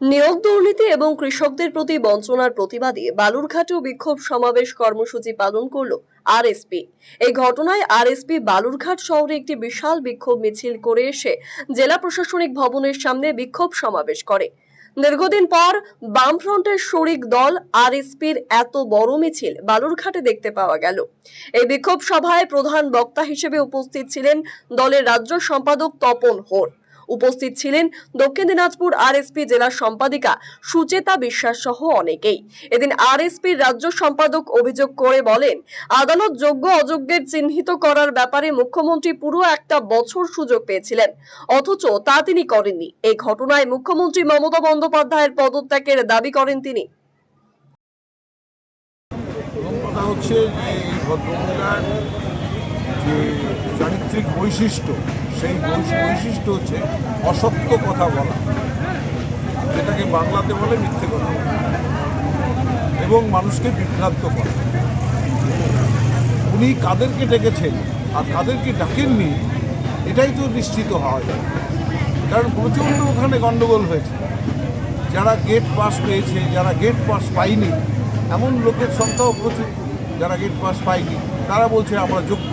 নিয়োগ দুর্নীতি এবং কৃষকদের প্রতি বঞ্চনার প্রতিবাদে বালুরঘাটেও বিক্ষোভ সমাবেশ কর্মসূচি পালন করল আরএসপি। এই ঘটনায় আরএসপি বালুরঘাট শহরে একটি বিশাল বিক্ষোভ মিছিল করে এসে জেলা প্রশাসনিক ভবনের সামনে বিক্ষোভ সমাবেশ করে। দীর্ঘদিন পর বামফ্রন্টের শরিক দল আরএসপির এত বড় মিছিল বালুরঘাটে দেখতে পাওয়া গেল। এই বিক্ষোভ সভায় প্রধান বক্তা হিসেবে উপস্থিত ছিলেন দলের রাজ্য সম্পাদক তপন হোর। উপস্থিত ছিলেন দক্ষিণ দিনাজপুর আরএসপি জেলা সম্পাদিকা সুচেতা বিশ্বাস সহ অনেকেই। এদিন আরএসপির রাজ্য সম্পাদক অভিযোগ করে বলেন, আদালত যোগ্য অযোগ্যের চিহ্নিত করার ব্যাপারে মুখ্যমন্ত্রী পুরো একটা বছর সুযোগ পেয়েছিলেন, অথচ তা তিনি করেননি। এই ঘটনায় মুখ্যমন্ত্রী মমতা বন্দ্যোপাধ্যায়ের পদত্যাগের দাবি করেন তিনি। হচ্ছে যে ভদ্রমহিলার যে চারিত্রিক বৈশিষ্ট্য, সেই বৈশিষ্ট্য হচ্ছে অসত্য কথা বলা, যেটাকে বাংলাতে বলে মিথ্যে কথা এবং মানুষকে বিভ্রান্ত করা। উনি কাদেরকে ডেকেছেন আর কাদেরকে ডাকেননি, এটাই তো নিশ্চিত হওয়া যায় কারণ প্রচণ্ড ওখানে গণ্ডগোল হয়েছে। যারা গেট পাস পেয়েছে, যারা গেট পাস পায়নি, এমন লোকের সংখ্যাও প্রচুর, যারা গেট পাস পায়নি, তারা বলছে আমরা যোগ্য।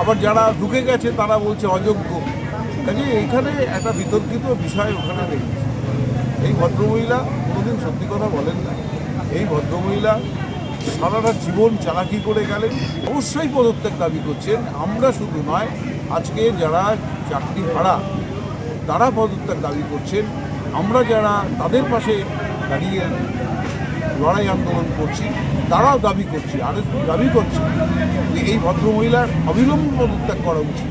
আবার যারা ঢুকে গেছে, তারা বলছে অযোগ্য। কাজে এইখানে একটা বিতর্কিত বিষয় ওখানে রেখেছে এই ভদ্রমহিলা কোনোদিন সত্যি কথা বলেন না। এই ভদ্রমহিলা সারাটা জীবন চালাকি করে গেলেন, অবশ্যই পদত্যাগ দাবি করছেন। আমরা শুধু নয়, আজকে যারা চাকরি ভাড়া তারা পদত্যাগ দাবি করছেন। আমরা যারা তাদের পাশে দাঁড়িয়ে লড়াই আন্দোলন করছি, তারাও দাবি করছি আর দাবি করছি যে এই ভদ্রমহিলার অবিলম্ব পদত্যাগ করা উচিত।